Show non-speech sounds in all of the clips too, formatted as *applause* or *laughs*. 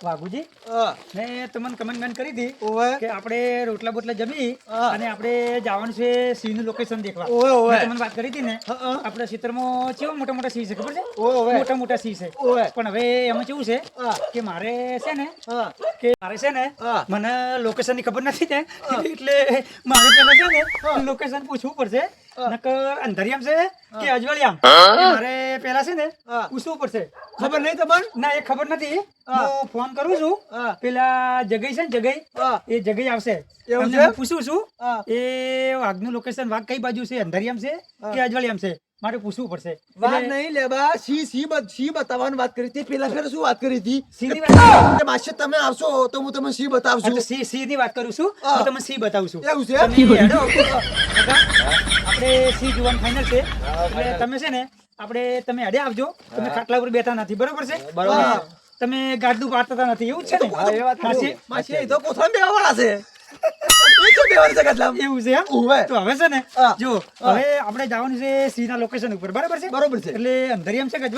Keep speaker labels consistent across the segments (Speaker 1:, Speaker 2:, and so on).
Speaker 1: વાઘુજી મેં તમને કમેન્ટમેન્ટ કરી હતી કે આપણે રોટલા બોટલા જમી અને આપણે જવાનું છે સિંહનું લોકેશન દેખવા તમને વાત કરી હતી ને આપણે ક્ષેત્રમાં કેવા મોટા મોટા સિંહ છે ખબર છે. મોટા મોટા સિંહ છે. પણ હવે એમાં કેવું છે કે મારે છે ને કે મારે છે ને મને લોકેશનની ખબર નથી ને એટલે મારે પેલા છે ને લોકેશન પૂછવું પડશે નકર અંધારિયામ છે કે અજવાળિયામ? મારે પેલા છે ને પૂછવું પડશે.
Speaker 2: ખબર નહીં તમને
Speaker 1: ના એ ખબર નથી.
Speaker 2: હું.
Speaker 1: ફોન કરું છું. પેલા જગઈ છે ને જગઈ એ જગઈ આવશે.
Speaker 2: એવું
Speaker 1: હું પૂછું છું. એ વાઘનું લોકેશન વાઘ કઈ બાજુ છે? અંધારિયામ છે કે અજવાળિયામ છે? મારે પૂછવું પડશે.
Speaker 2: વાત નહીં લેબા સી સી સી બતાવવાની વાત કરી હતી? પેલા ફેર શું વાત કરી હતી?
Speaker 1: વાત
Speaker 2: કે તમે આવશો તો હું તમને સી બતાવશું?
Speaker 1: સી સી ની વાત કરું છું?
Speaker 2: હા.
Speaker 1: તમને સી બતાવું છું?
Speaker 2: એવું છે?
Speaker 1: આપણે સી જોવાનું ફાઇનલ છે? એટલે તમે છે ને આપણે તમે અડે આવજો. તમે ખાટલા ઉપર બેઠા નથી બરોબર છે?
Speaker 2: બરોબર.
Speaker 1: તમે ગાડું પાડતા નથી એવું છે ને?
Speaker 2: એ તો વાળા છે? એ શું બેહવાનું છે?
Speaker 1: એવું છે એમ? તો હવે છે ને જો હવે આપણે જવાનું છે સી લોકેશન ઉપર. બરાબર છે?
Speaker 2: બરોબર છે.
Speaker 1: એટલે અંધારિયામ છે કે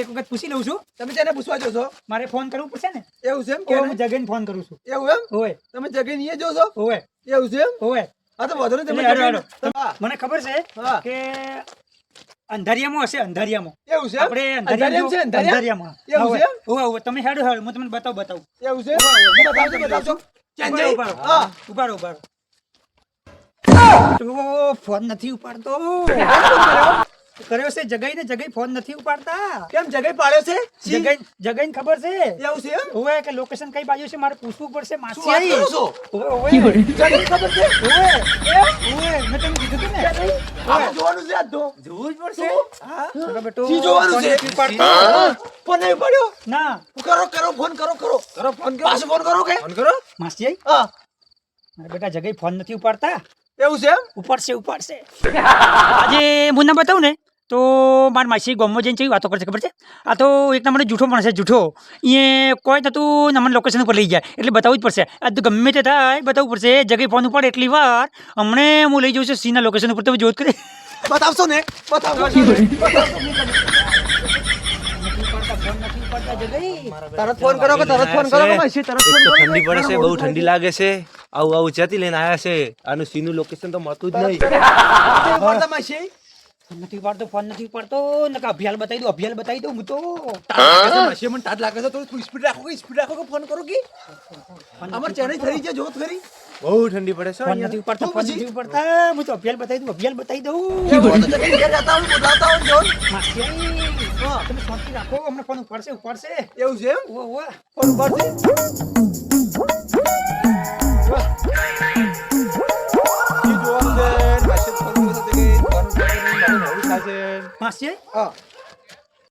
Speaker 1: એક વખત પૂછી લઉં છું.
Speaker 2: તમે તેને પૂછવા જો છો
Speaker 1: મારે ફોન કરવું પડશે ને?
Speaker 2: એવું છે એમ
Speaker 1: કે
Speaker 2: કે
Speaker 1: હું જગઈને ફોન કરું છું.
Speaker 2: એવું એમ?
Speaker 1: ઓય.
Speaker 2: તમે જગ્યાએ નહીં જો છો?
Speaker 1: ઓય.
Speaker 2: એવું છે એમ?
Speaker 1: ઓય.
Speaker 2: હા તો વાંધો તમે
Speaker 1: એટલે હેડો,
Speaker 2: જગ્યાએ-
Speaker 1: હેડો.
Speaker 2: હા.
Speaker 1: મને ખબર છે કે અંધારિયામાં હશે અંધારિયામાં.
Speaker 2: એવું છે
Speaker 1: આપણે
Speaker 2: અંધારિયામાં છે અંધારિયામાં. એવું છે
Speaker 1: ઓવે, તમે હેડો હેડો હું તમને બતાવ બતાવું.
Speaker 2: એવું છે હું બતાવજો. બતાવજો. ક્યાં
Speaker 1: ઉપાડો.
Speaker 2: હા.
Speaker 1: રહો, તો ફોન નથી ઉપાડતો. કર્યો છે? જગઈ ને જગઈ ફોન નથી ઉપાડતા?
Speaker 2: કેમ જગઈ પાડ્યો છે?
Speaker 1: જગઈ જગઈ ખબર છે?
Speaker 2: એવું છે એમ?
Speaker 1: હોય કે લોકેશન કઈ બાજુ છે? મારે પૂછવું પડશે માસી
Speaker 2: આવી ખબર છે?
Speaker 1: ઓવે. ઓવે, મેં તમને કીધું હતું ને.
Speaker 2: જોવાનું છે આ તો
Speaker 1: જોવું જ પડશે?
Speaker 2: હા.
Speaker 1: બેટો,
Speaker 2: જી જોવાનું છે?
Speaker 1: નથી ઉપાડતો.
Speaker 2: ફોન નહીં પડ્યો
Speaker 1: ના.
Speaker 2: કરો કરો ફોન કરો કરો. કરો ફોન કરો. પાછો ફોન કરો કે? ફોન કરો?
Speaker 1: માસી આવી
Speaker 2: હા.
Speaker 1: મારા બેટા જગઈ ફોન નથી ઉપાડતા.
Speaker 2: એવું છે એમ?
Speaker 1: ઉપાડશે ઉપાડશે. આજે હું ના બતાવું ને? તો મારા માસી ગમો જઈને કેવી વાતો કરશે ખબર છે? આ તો એક નંબર જૂઠો માણસ છે જૂઠો. એ કોઈ થતું નંબર લોકેશન ઉપર લઈ જાય એટલે બતાવવું જ પડશે. આ તો ગમે તે થાય બતાવવું પડશે. જગ્યાએ ફોન ઉપર એટલી વાર. હમણે હું લઈ જઉં છું સીના લોકેશન ઉપર તમે જોત કરી.
Speaker 2: બતાવશો ને? બતાવશો તરત ફોન કરો કે તરત ફોન કરો કે તરત ફોન કરો
Speaker 3: ઠંડી પડે છે બહુ ઠંડી લાગે છે. આવું આવું જતી લઈને આવ્યા છે આનું સીનું લોકેશન તો મળતું જ નહીં.
Speaker 1: નથી પાડતો ફોન નથી પડતો નકા અભિયાલ બતાવી દો અભિયાલ બતાવી દઉં હું તો.
Speaker 2: માસી મને ટાટ લાગે છે થોડું સ્પીડ રાખો કે સ્પીડ રાખો કે ફોન કરો કે? અમાર ચેનલ થઈ છે જોત ખરી.
Speaker 3: બહુ ઠંડી પડે છે
Speaker 1: ફોન નથી પડતો ફોન નથી પડતા હું તો અભિયાલ બતાવી દઉં અભિયાલ બતાવી દઉં.
Speaker 2: તો જતા હોય જોન
Speaker 1: તમે શાંતિ રાખો હમણાં ફોન ઉપાડશે ઉપાડશે.
Speaker 2: એવું છે એમ. ફોન ઉપાડશે. માસી? હા,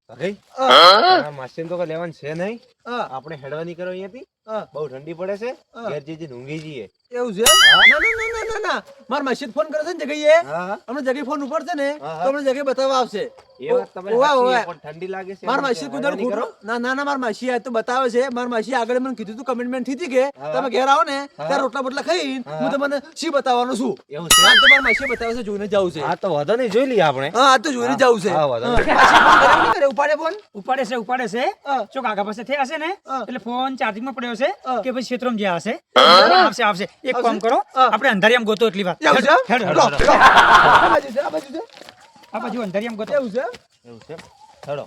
Speaker 3: અરે આ તો લેવાનું છે નહીં. આપણે હેડવાની કરો અહીંયાથી. બહુ ઠંડી પડે છે. ઘેર જઈને ઊંઘી જઈએ
Speaker 2: એવું છે? ના ના ના ના મારા મસ્જિદ ફોન કરે છે ને
Speaker 3: હા.
Speaker 2: અમને જગ્યાએ ફોન ઉપાડશે ને તો અમને જગ્યાએ બતાવવા આવશે.
Speaker 3: એ વાત તમારી
Speaker 2: ઓવા,
Speaker 3: સાચી,
Speaker 2: ઓવા.
Speaker 3: પણ ઠંડી લાગે છે
Speaker 2: મારા માસી કુદર
Speaker 3: હેડવાની કરો.
Speaker 2: ખોટું ના ના ના મારા માસી આજ તો બતાવે છે. મારા માસી આગળ મને કીધું તું કમિટમેન્ટથી કે તમે ઘેર આવો ને ત્યારે રોટલા બોટલા ખાઈને
Speaker 3: હું.
Speaker 2: તમને સી બતાવવાનું છું?
Speaker 3: એવું છે?
Speaker 2: આજ તો મારા માસી બતાવે છે જોઈને જાવું છે.
Speaker 3: હા તો વાંધો નહીં જોઈ લઈએ આપણે.
Speaker 2: હા આજ તો જોઈને જાવું છે.
Speaker 3: હા, વાંધો
Speaker 2: હા.
Speaker 3: નહીં.
Speaker 2: માસી ફોન? ઉપાડે
Speaker 1: ઉપાડે છે ઉપાડે છે. પાસે થયા હશે ને એટલે ફોન ચાર્જિંગમાં પડ્યો છે કે પછી ક્ષેત્રમાં જ્યાં હશે. આવશે આવશે. એક કામ કરો
Speaker 2: આપડે
Speaker 1: આપણે અંધારિયામ ગોતો એટલી વાત.
Speaker 2: એવું છે?
Speaker 1: હેડો,
Speaker 2: લો, લો. આ બાજુ છે આ બાજુ છે.
Speaker 1: આ બાજુ અંધારિયામ ગોતો.
Speaker 2: એવું છે?
Speaker 3: એવું છે? હેડો.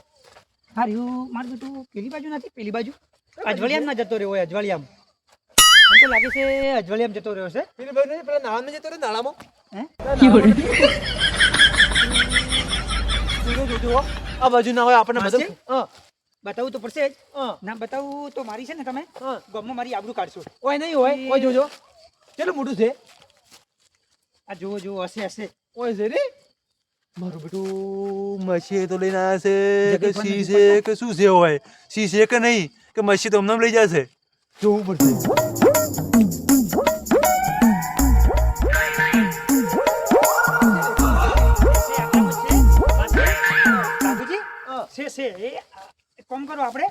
Speaker 1: હાર્યું મારું બેટું પેલી બાજુ નથી? પેલી બાજુ? અજવાળિયામ ના જતો રહ્યો હોય અજવાળિયામ. મને તો લાગે છે અજવાળિયામ જતો રહ્યો છે.
Speaker 2: પેલી બાજુ નહીં, પેલા નાળામાં જતો રહ્યો, નાળામાં.
Speaker 1: હે?
Speaker 2: જોજો, જોજો, હો. આ બાજુ ના હોય આપણને
Speaker 1: માસી?
Speaker 2: હા,
Speaker 1: બતાવવું તો પડશે જ.
Speaker 2: હા,
Speaker 1: ના બતાવું તો મારી છે ને તમે?
Speaker 2: હા.
Speaker 1: ગામમાં મારી આબરૂ કાઢશો.
Speaker 2: હોય નહીં હોય જોજો. કેટલું મોટું છે?
Speaker 1: આ જુઓ જુઓ હશે હશે.
Speaker 2: ઓય છે રે મારું બેટું મસી તો લઈને આવ્યા છે કે સી છે કે શું છે હોય? સી છે કે નહીં? કે મસી તો અમને લઈ જશે? જોવું પડશે.
Speaker 1: છે છે એ કામ કરો આપણે.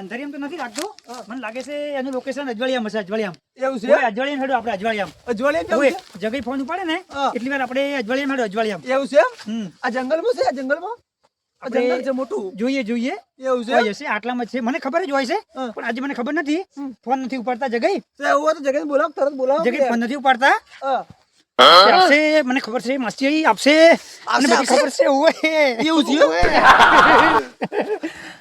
Speaker 1: અંધારિયામ તો નથી લાગતું. મને લાગે છે એનું લોકેશન અજવાળિયામ હશે અજવાળિયામ.
Speaker 2: એવું છે?
Speaker 1: અજવાળિયામ હેડો આપણે અજવાળિયામ.
Speaker 2: અજવાળિયા કેવું
Speaker 1: ઓય, જગઈ ફોન ઉપાડે ને એટલી વાર આપણે અજવાળિયામ હેડો અજવાળિયામ.
Speaker 2: એવું છે આ જંગલમાં છે? આ જંગલમાં? જંગલ છે મોટું?
Speaker 1: જોઈએ જોઈએ.
Speaker 2: એવું છે
Speaker 1: હશે આટલામાં છે. મને ખબર જ હોય છે પણ આજે મને ખબર નથી. ફોન નથી ઉપાડતા જગઈ.
Speaker 2: એવું તો જગ્યાએ બોલાવો તરત બોલાવો
Speaker 1: જગઈ ફોન નથી ઉપાડતા. આપશે? મને ખબર છે માસી આપશે. અને બધી ખબર છે ઓએ
Speaker 2: એવું છે?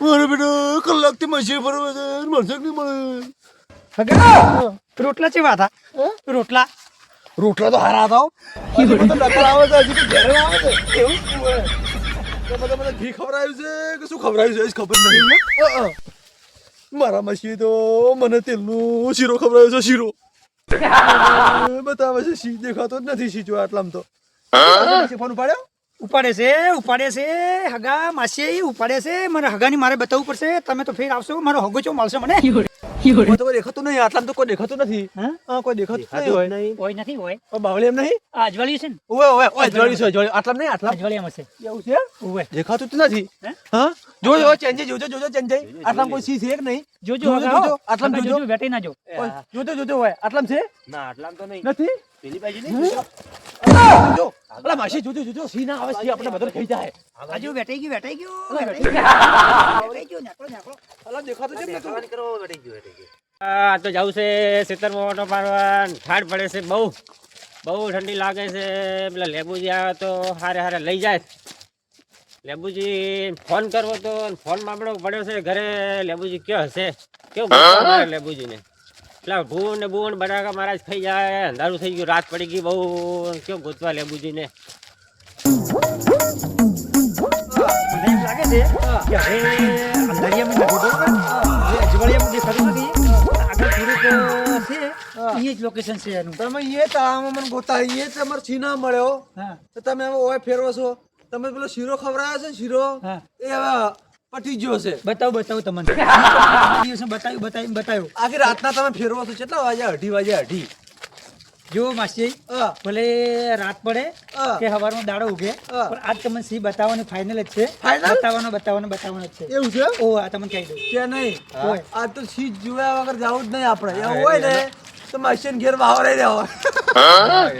Speaker 2: મારે બેટા કલાકથી મશીન ફરવા છે મળશે કે નહીં મળે.
Speaker 1: હગા રોટલા ચેવા વાતા રોટલા.
Speaker 2: રોટલા તો હારા હતા હો. હજી તો નકલ આવે છે હજી તો ઘેરે આવે છે. એવું? બધા મને ઘી ખવડાવ્યું છે કે શું આવ્યું છે ખબર નહીં. અ. મારા મશી તો મને તેલનું શીરો ખવડાવ્યો છે શીરો. *laughs* બતાવે છે શી દેખાતો જ નથી સીચો આટલામાં તો. ફોન ઉપાડ્યો?
Speaker 1: ઉપાડે છે ઉપાડે છે હગા માસી ઉપાડે છે. મને હગાની મારે બતાવવું પડશે. તમે તો ફેર આવશો. મારો હગો ચો મળશે મને.
Speaker 2: તો દેખાતું નહીં. આટલા તો કોઈ દેખાતું નથી.
Speaker 1: હા?
Speaker 2: કોઈ દેખાતું
Speaker 3: દેખાતું
Speaker 2: નહીં
Speaker 3: હોય. નહીં
Speaker 1: હોય નથી હોય.
Speaker 2: હોય બાવળી એમ નહીં?
Speaker 1: આ અજવાળિયું છે ને?
Speaker 2: ઓવે ઓવે ઓય જોડી છે અજવાળી. આટલા નહીં આટલા
Speaker 1: અજવાળી એમ હશે
Speaker 2: એવું છે?
Speaker 1: ઓવે
Speaker 2: દેખાતું તો નથી.
Speaker 1: હા?
Speaker 2: જો જો ચેન્જ જોજો જોજો ચેન્જે. આટલા કોઈ સી છે કે નહીં?
Speaker 1: જોજો
Speaker 2: જોજો,
Speaker 1: આટલા
Speaker 2: જોજો.
Speaker 1: વેટાઈ ના જો.
Speaker 2: જોજો જોજો હોય. આટલા છે?
Speaker 3: ના આટલા તો નહીં.
Speaker 2: નથી?
Speaker 3: પેલી બાજુ નહીં
Speaker 2: અલા માસી જોજો જોજો. સી ના આવે સી આપણે બધો ખાઈ જાય.
Speaker 1: હજુ વેટાઈ ગયું વેટાઈ ગયું
Speaker 2: અલા,
Speaker 1: ગયું. નેકળો, નેકળો.
Speaker 2: અલા દેખાતું કેમ નતું
Speaker 3: કરો બેઠી ગયો બેઠી ગયો.
Speaker 4: આ તો જવું છે ખેતરમાં મોટો પાડવા. ઠાડ પડે છે બહુ. બહુ ઠંડી લાગે છે. પેલા લેબુજી આવે તો હારે હારે લઈ જાય. લેબુજી ફોન કરવો તો ફોન મામલો પડ્યો છે ઘરે. લેબુજી કયો હશે? કેવું લેબુજીને? પેલા ભૂન ને બુન બટાકા મારા થઈ જાય. અંધારું થઈ ગયું રાત પડી ગઈ બહુ. કેવું ગોતવા લે
Speaker 1: મને ને લાગે છે કે હવે અંધારિયામાં અહીંયા જ લોકેશન છે એનું.
Speaker 2: તમે એ મને ગોતા એ તમારે સી ના મળ્યો તો તમે હવે ઓય ફેરવો છો. તમે પેલો શીરો ખવડાવ્યો છે શીરો?
Speaker 1: એવા
Speaker 2: એ હવે પટી ગયો છે.
Speaker 1: બતાવું બતાવું તમને. દિવસે બતાવ્યું બતાવ્યું બતાવ્યું.
Speaker 2: આખી રાતના તમે ફેરવો છો કેટલા વાગે અઢી વાગે અઢી?
Speaker 1: જો માસી ભલે રાત પડે. કે સવારમાં દાડો ઉગે પણ આજ તમને સી બતાવવાનું ફાઇનલ જ છે? બતાવવાનો બતાવવાનો બતાવવાનો જ છે.
Speaker 2: એવું છે?
Speaker 1: ઓ આ તમને કહી દઉં.
Speaker 2: કે નહીં. આ તો સી જોયા વગર જવું જ નહીં આપણે. એવું હોય ને તો માસી ઘેર વાવરાઈ દેવા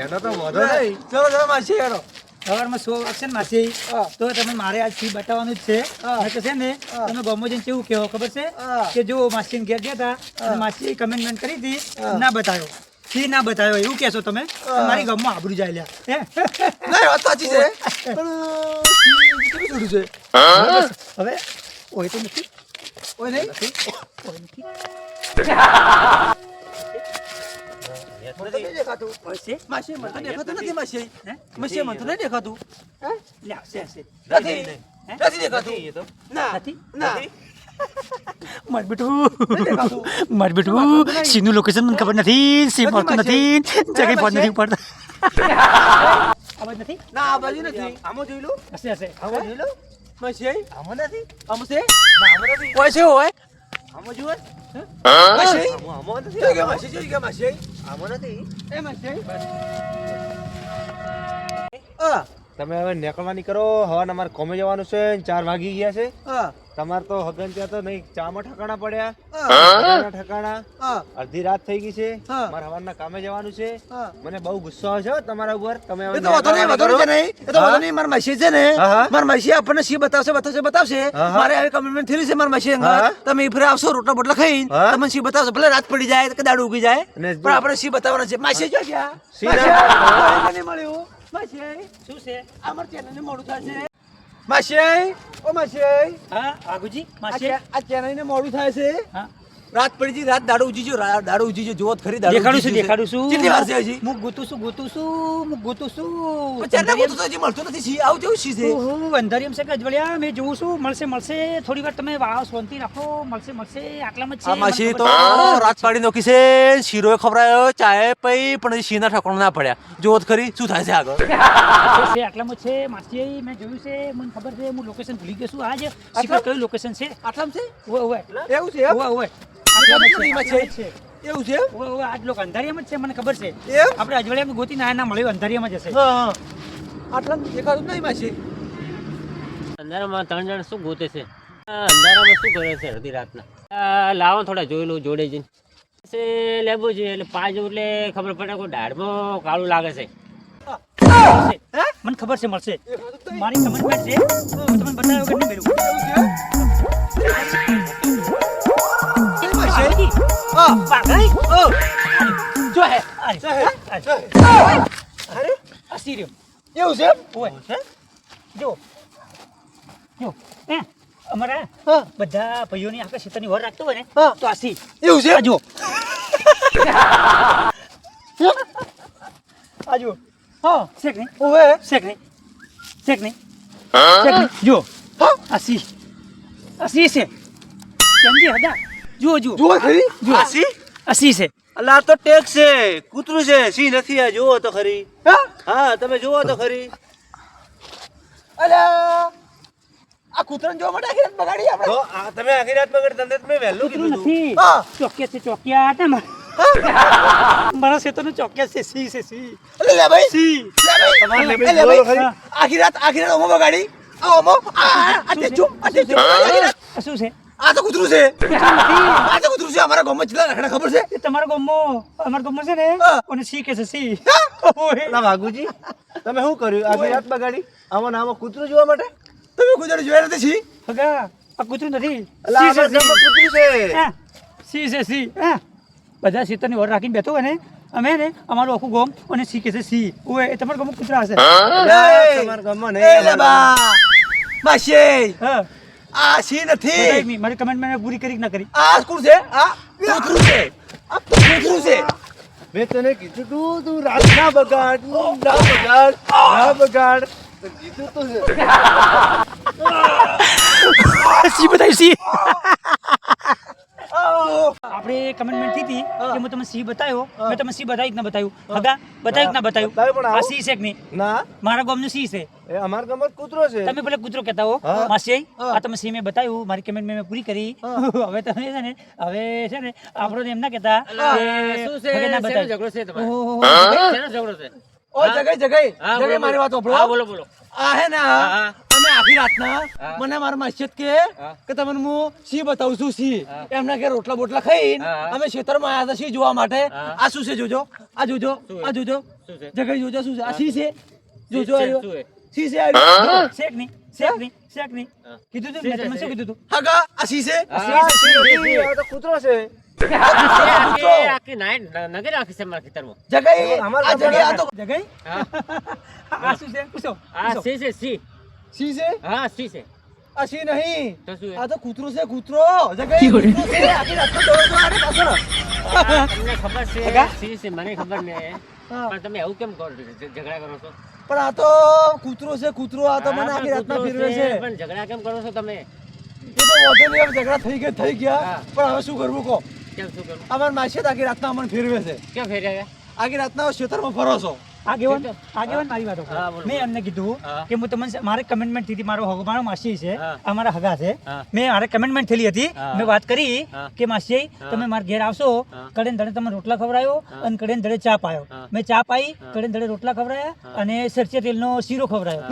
Speaker 3: એનો તો
Speaker 2: નહીં. ચલો ચલો માસી હેડો.
Speaker 1: સવારમાં સો આવશે ને માસી? તો તમે મારે આજ ફી બતાવવાનું જ છે. છે ને તમે ગમો જઈને કેવું કહેવો ખબર છે? કે જો માસી ઘેર ગયા હતા માસી કમેન્ટમેન્ટ કરી હતી ના બતાવ્યો. ફી ના બતાવ્યો એવું કહેશો તમે. મારી ગમમાં આબરું જાય લ્યા. હે?
Speaker 2: નહીં વાત સાચી છે. *laughs* પણ છે?
Speaker 1: હવે હોય તો નથી.
Speaker 2: ઓય નહીં?
Speaker 1: હોય નથી. *laughs*
Speaker 2: મને તો નહીં દેખાતું.
Speaker 1: હોય
Speaker 2: માસી મને તો દેખાતું નથી માસી. માસી મને તો નહીં દેખાતું.
Speaker 1: લે હશે હશે
Speaker 2: નથી. નથી દેખાતું. ના
Speaker 1: નથી?
Speaker 2: ના.
Speaker 1: માર બેટું માર બેટું સીનું લોકેશન મને ખબર નથી. સી
Speaker 2: નથી
Speaker 1: મળતું. નથી. જગ્યાએ ફોન નથી પડતા *laughs* નથી?
Speaker 2: ના આ બાજુ નથી આમાં જોઈ લો.
Speaker 1: હશે હશે.
Speaker 2: આમાં જોઈ લો. માસી
Speaker 3: આમાં નથી?
Speaker 2: આમાં છે?
Speaker 3: ના આમાં નથી.
Speaker 2: હોય છે હોય.
Speaker 3: આમાં જુઓ આમાં નથી
Speaker 2: ગયા માસી જોઈ ગયા માસી
Speaker 3: આમાં નથી.
Speaker 2: એ માસી હા
Speaker 3: તમે હવે નીકળવાની કરો. હવાના અમારે કોમે જવાનું છે ચાર વાગી ગયા છે. તમારે તો હગન ત્યાં તો નહીં ચામાં ઠકાણા પડ્યા. ઠકાણા. અડધી રાત થઈ ગઈ છે. મારે હવારના કામે જવાનું છે. મને બહુ ગુસ્સો આવે છે તમારા ઉપર. તમે
Speaker 2: એ તો વાંધો નહીં વાંધો નહીં એ તો વાંધો નહીં મારા માસી છે ને. મારા માસી આપણને સી બતાવશે બતાવશે બતાવશે. મારે આવી કમિટમેન્ટ થયેલી છે મારા માસી. અંગત. તમે ફરે આવશો રોટલા બોટલા ખાઈ
Speaker 3: તમે
Speaker 2: તમને સી બતાવશે? ભલે રાત પડી જાય કે દાડું ઉગી જાય. પણ આપણે સી બતાવવાના છે? માસી જો ગયા.
Speaker 3: સી
Speaker 2: મળ્યું. માસી.
Speaker 1: શું છે?
Speaker 2: અમાર ચેનલ ને મોડું થાય છે. માસી. ઓ માસી.
Speaker 1: હા આગુજી માસી.
Speaker 2: આ ચેનલ ને મોડું થાય છે.
Speaker 1: હા.
Speaker 2: રાત પડી જી રાત દાડો ઉજી જો દાડો ઉજી જો જોત ખરી દાડો
Speaker 1: દેખાડું છું દેખાડું છું.
Speaker 2: કેટલી વાર છે હજી?
Speaker 1: હું ગોતું છું ગોતું છું હું ગોતું છું.
Speaker 2: પણ ના ગોતું હજી મળતો નથી છી આવું જેવું છી છે?
Speaker 1: હું અંધારિયમ છે કે અજવળિયા મેં જોઉં છું. મળશે મળશે થોડી વાર તમે વાવ શાંતિ રાખો. મળશે મળશે આટલામાં છે
Speaker 2: આમાં
Speaker 1: છે
Speaker 2: તો રાત પાડી નોકી છે શીરો ખવરાયો ચાય પઈ પણ હજી શીના ઠકોણ ના પડ્યા. જોત ખરી શું થાય છે આગળ?
Speaker 1: આટલામાં છે માસી મેં જોયું છે મને ખબર છે હું લોકેશન ભૂલી ગયો છું. આજ કયું લોકેશન છે?
Speaker 2: આટલામાં છે?
Speaker 1: ઓવે ઓવે
Speaker 2: એવું છે એવું છે?
Speaker 1: આજ લોકો અંધારિયામાં જ છે મને ખબર છે. આપણે અજવળિયામાં ગોતી ના ના મળ્યું અંધારિયામાં જ હશે.
Speaker 2: હા આટલામ દેખાતું નહીં માસી
Speaker 4: અંધારામાં ત્રણ જણ શું ગોતે છે? અંધારામાં શું કરે છે અડધી રાતના? લાવો થોડા જોઈ લઉં જોડે જઈને. છે લેબુ છે એટલે પાંચ એટલે ખબર પડે કોઈ દાઢમાં કાળું લાગે છે.
Speaker 1: મને ખબર છે મળશે. મારી કમિટમેન્ટ છે. હું તમને બતાવ્યો કે નહીં મેળવું.
Speaker 2: હા
Speaker 1: પાગલ
Speaker 2: ઓ.
Speaker 1: જો હે. અરે. અસી રહ્યો
Speaker 2: એવું છે?
Speaker 1: ઓય જો. જો. અમારા
Speaker 2: હા.
Speaker 1: બધા ભાઈઓની આખા ક્ષેત્રની વર રાખતો હોય ને
Speaker 2: હા.
Speaker 1: તો આસી
Speaker 2: એવું છે?
Speaker 1: આ જો. આ જો
Speaker 2: હા.
Speaker 1: શેક નહીં.
Speaker 2: ઓવે.
Speaker 1: શેક નહીં. શેક નહીં. શેક નહીં. જો
Speaker 2: હા.
Speaker 1: આસી આસી છે. સમજી હદા. જુઓ જુઓ.
Speaker 2: જુઓ ખરી?
Speaker 1: જુઓ.
Speaker 3: આસી
Speaker 1: અસી છે.
Speaker 3: અલા તો ટેક છે. કૂતરું છે. સી નથી આ જુઓ તો ખરી.
Speaker 2: હા?
Speaker 3: તમે જુઓ તો ખરી.
Speaker 2: અલા! આ કૂતરાને જોવા માટે આખી રાત બગાડી આપણે?
Speaker 3: તો આ તમે આખી રાત બગડ તમને તમે વહેલું કીધું.
Speaker 1: નથી.
Speaker 2: હા.
Speaker 1: ચોક્યા છે ચોક્યા તમે મારા ક્ષેત્રનું ચોક્યા છે સી છે સી.
Speaker 2: અલે લે ભાઈ.
Speaker 1: સી.
Speaker 2: લે ભાઈ.
Speaker 3: તમારે લેબડી
Speaker 2: ભાઈ. આખી રાત આખી રાત ઓમો બગાડી. આ ઓમો. આ આ- તે ચૂપ આ આખી રાત.
Speaker 1: શું છે?
Speaker 2: આ તો કૂતરું છે. આ તો કૂતરું છે. અમારા ગામમાં કેટલા રખડા ખબર છે?
Speaker 1: એ તમારા ગામમાં અમારા ગામમાં છે ને કોને સી કે છે સી ના
Speaker 3: અલા તમે શું કર્યું? આખી રાત બગાડી? આમાં નામાં કૂતરું જોવા માટે?
Speaker 2: તમે કૂતરું જોયા નથી સી
Speaker 1: હગા આ કૂતરું નથી. સી છે,
Speaker 3: કૂતરું છે.
Speaker 1: સી છે સી બધા સીતરની ઓર રાખીને બેઠો હોય ને અમે ને અમારું આખું ગોમ અને સી કે છે સી ઓય એ તમારા ગામમાં કૂતરા હશે.
Speaker 3: તમારા ગામમાં નહીં
Speaker 2: બા. માસી
Speaker 1: હા.
Speaker 2: આ સી નથી?
Speaker 1: મી- મારી કમેન્ટ મેં પૂરી કરી ના કરી?
Speaker 2: આ કોણ છે? આ કૂતરું છે. આ કૂતરું છે.
Speaker 3: મેં તને કીધું તું તું રાત ના બગાડ ના બગાડ ના બગાડ. તો કીધું તો છે.
Speaker 1: સી બતાવી સી. આપણે કમેન્ટમેન્ટ હતી કે હું તમને સી બતાવ્યો મેં તમને સી બતાવી ના બતાવ્યું હગા બતાવી ના
Speaker 3: બતાવ્યું
Speaker 1: આ
Speaker 3: આવું?
Speaker 1: સી છે કે નહીં?
Speaker 3: ના.
Speaker 1: મારા ગામનું સી છે.
Speaker 3: અમારા ગામમાં કૂતરો છે.
Speaker 1: તમે પેલા કૂતરો કહેતા હો માસી આ તમે સી મેં બતાવ્યું મારી કમેન્ટ મેં પૂરી કરી. *laughs* હવે તમે છે ને હવે છે ને આપણો એમ ના કહેતા
Speaker 4: શું છે?
Speaker 1: હગે ના
Speaker 4: શેનો
Speaker 1: બતાવ્યું.
Speaker 4: ઝઘડો છે તમારે? ઝઘડો છે?
Speaker 2: ઓ જગઈ જગઈ. જગઈ મારી વાત સાંભળો.
Speaker 4: હા, બોલો બોલો.
Speaker 2: આ હે ને
Speaker 4: હા, હા.
Speaker 2: આખી રાતના મને મારા માસિયત કે કે તમને હું સી બતાવું છું સી એમના કે રોટલા બોટલા
Speaker 4: ખાઈ
Speaker 2: અમે ખેતરમાં આવ્યા હતા સી જોવા માટે. આ શું છે જોજો? આ જોજો. આ જોજો.
Speaker 4: શું
Speaker 2: જોજો શું છે? આ સી છે? જોજો આવ્યો. સી છે? આવ્યો?
Speaker 1: શેક નહીં શેક નહીં શેક નહીં કીધું તું મેં તમને શું કીધું તું?
Speaker 2: હગા આ સી છે?
Speaker 3: કૂતરો છે.
Speaker 2: જગાઈ. જગાઈ
Speaker 4: હા. *laughs*
Speaker 1: આ શું છે? પૂછો
Speaker 4: આ સી છે સી
Speaker 2: સી છે?
Speaker 4: હા સી છે.
Speaker 2: આ સી નહીં? આ તો કૂતરો છે કૂતરો. છે આખી પાછળ.
Speaker 4: તમને ખબર છે સી છે મને ખબર
Speaker 2: નહીં
Speaker 4: પણ તમે એવું કેમ કરો છો? ઝઘડા કરો છો?
Speaker 2: પણ આ તો કૂતરો છે કૂતરો આ તો મને આખી રાતના ફેરવે છે
Speaker 4: પણ ઝઘડા કેમ કરો છો તમે?
Speaker 2: એ તો વાંધો નહીં ઝઘડા થઈ ગયા થઈ ગયા. પણ હવે શું કરવું કહો?
Speaker 4: કેમ શું કરવું?
Speaker 2: અમારા માસી આખી રાતના અમને ફેરવે છે.
Speaker 4: કેમ ફેરવે?
Speaker 2: આખી રાતના ખેતરમાં ફરો છો.
Speaker 1: આગેવાન. આગેવાન મારી વાતો મેં એમને કીધું કે હું તમને મારે કમેન્ટમેન્ટ થઈ હતી મારો મારો માસી છે અમારા હગા છે. મેં મારે કમેન્ટમેન્ટ થયેલી હતી. મેં વાત કરી કે માસી તમે મારા ઘેર આવશો. કડે દડે તમે રોટલા ખવડાયો અને કડે દડે ચા પાયો. મેં ચા પાઈ. કડે દડે રોટલા ખવડાયા. અને સરચે તેલનો શીરો ખવડાયો.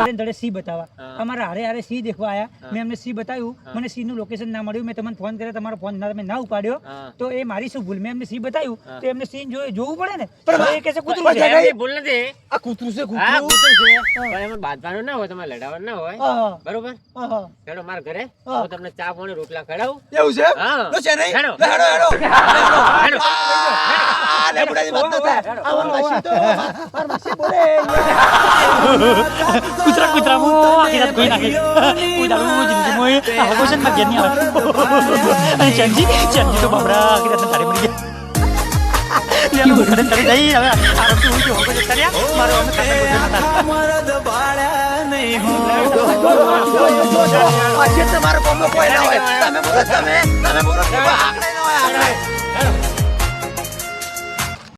Speaker 1: અને *laughs* કડે સી બતાવવા.
Speaker 4: હા.
Speaker 1: અમારા હારે હારે સી દેખવા આયા. મેં એમને સી બતાવ્યું. મને સી નું લોકેશન ના મળ્યું. મેં તમને ફોન કર્યો તમારો ફોન ના તમે ના ઉપાડ્યો. તો એ મારી શું ભૂલ? મેં એમને સી બતાવ્યું. તો એમને સીન જોઈ જોવું પડે ને? એ કહે છે કૂતરું છે.
Speaker 2: જગાઈ-
Speaker 4: ભૂલ નથી.
Speaker 2: આ કૂતરું છે
Speaker 4: હા
Speaker 2: કૂતરું
Speaker 4: કૂતરું છે. પણ એમાં બાંધવાનું ના હોય તમારે લડાવવાનું ના હોય. બરોબર?
Speaker 2: હા.
Speaker 4: મારા ઘરે.
Speaker 2: હું.
Speaker 4: તમને ચા પાણી રોટલા ખવડાવું.
Speaker 2: એવું છે?
Speaker 4: હા.
Speaker 2: લો છે નહીં?
Speaker 4: હેડો.
Speaker 2: હેડો હેડો.
Speaker 4: હેડો.
Speaker 2: આ, લે, વાત ન થાય. આ તો મારી માસી બોલે.
Speaker 1: કૂતરા કૂતરા મો આખી કોઈ નાખે. કોઈ દાડો જિંદગી મોય આ ભગવાનમાં નહીં આવે અને ચંજી ચંજી તો બાબરા આખી રાત તારે મરી ગયા.
Speaker 2: તમારો બોમ્બો કોઈ ના હોય તમે બોલો તમે તમે બોલો આંકડે ના હોય આંકડે